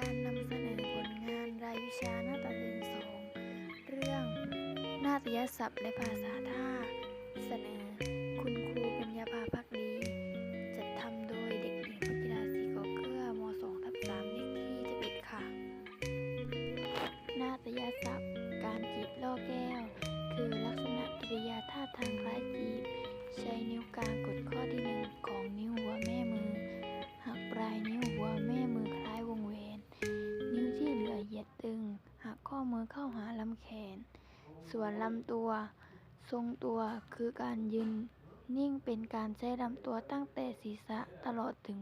การนำเสนอผลงานรายวิชาหน้าตศิลป์สองเรื่องนาฏยศัพท์และภาษาท่าเสนอ ข้อมือเข้าหาลำแขน ส่วนลำตัว ทรงตัวคือการยืน นิ่งเป็นการใช้ลำตัวตั้งแต่ศีรษะตลอดถึง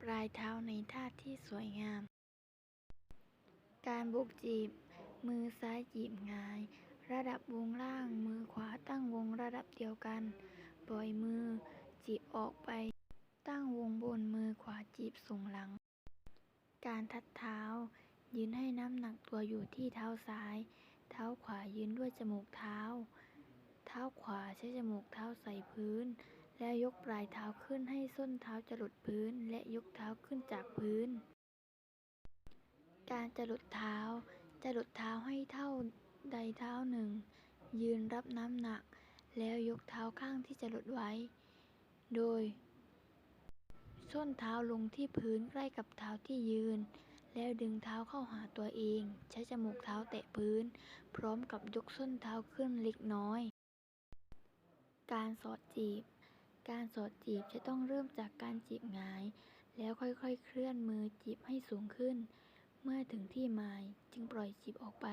ปลายเท้าในท่าที่สวยงาม การบุกจีบ มือซ้ายจีบงาย ระดับวงล่าง มือขวาตั้งวงระดับเดียวกัน ปล่อยมือ จีบออกไป ตั้งวงบนมือขวาจีบส่งหลัง การทัดเท้ายืนให้ น้ำหนักตัวอยู่ที่เท้าซ้าย เท้าขวายืนด้วยจมูกเท้า เท้าขวาใช้จมูกเท้าใส่พื้น แล้วยกปลายเท้าขึ้นให้ส้นเท้าจะหลุดพื้น และยกเท้าขึ้นจากพื้น การจะหลุดเท้า จะหลุดเท้าให้เท่าใดเท้าหนึ่ง ยืนรับน้ำหนัก แล้วยกเท้าข้างที่จะหลุดไว้ โดย ส้นเท้าลงที่พื้นใกล้กับเท้าที่ยืน แล้วดึงเท้าเข้าหาตัวเอง ใช้จมูกเท้าแตะพื้น พร้อมกับยกส้นเท้าขึ้นเล็กน้อย การสอดจีบ การสอดจีบจะต้องเริ่มจากการจีบหงาย แล้วค่อยๆ เคลื่อนมือจีบให้สูงขึ้น เมื่อถึงที่หมายจึงปล่อยจีบออกไป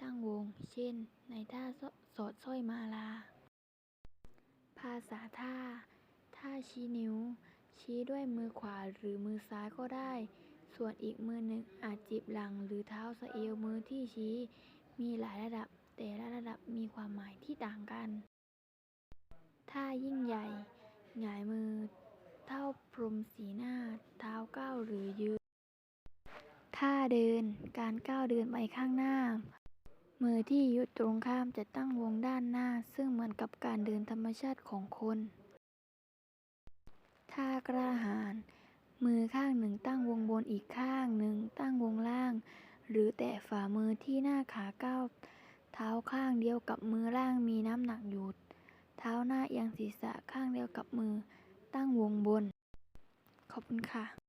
ตั้งวง เช่น ในท่าสอดสร้อยมาลา ภาษาท่า ท่าชี้นิ้ว ชี้ด้วยมือขวาหรือมือซ้ายก็ได้ ส่วนอีกมือหนึ่งอาจจีบหลังหรือเท้าสะเอวมือที่ชี้ มีหลายระดับ แต่ละระดับมีความหมายที่ต่างกันท่ายิ่งใหญ่ หงายมือ เท่าพรมสีหน้า เท้าก้าวหรือยืนท่าเดิน การก้าวเดินไปข้างหน้า มือที่ยู่ตรงข้ามจะตั้งวงด้านหน้า ซึ่งเหมือนกับการเดินธรรมชาติของคน ท่ากล้าหา มือข้างหนึ่งตั้งวงบนอีกข้างหนึ่งตั้งวงล่าง หรือแตะฝ่ามือที่หน้าขาก้าวเท้าข้างเดียวกับมือล่างมีน้ำหนักอยู่เท้าหน้าเอียงศีรษะข้างเดียวกับมือตั้งวงบน ขอบคุณค่ะ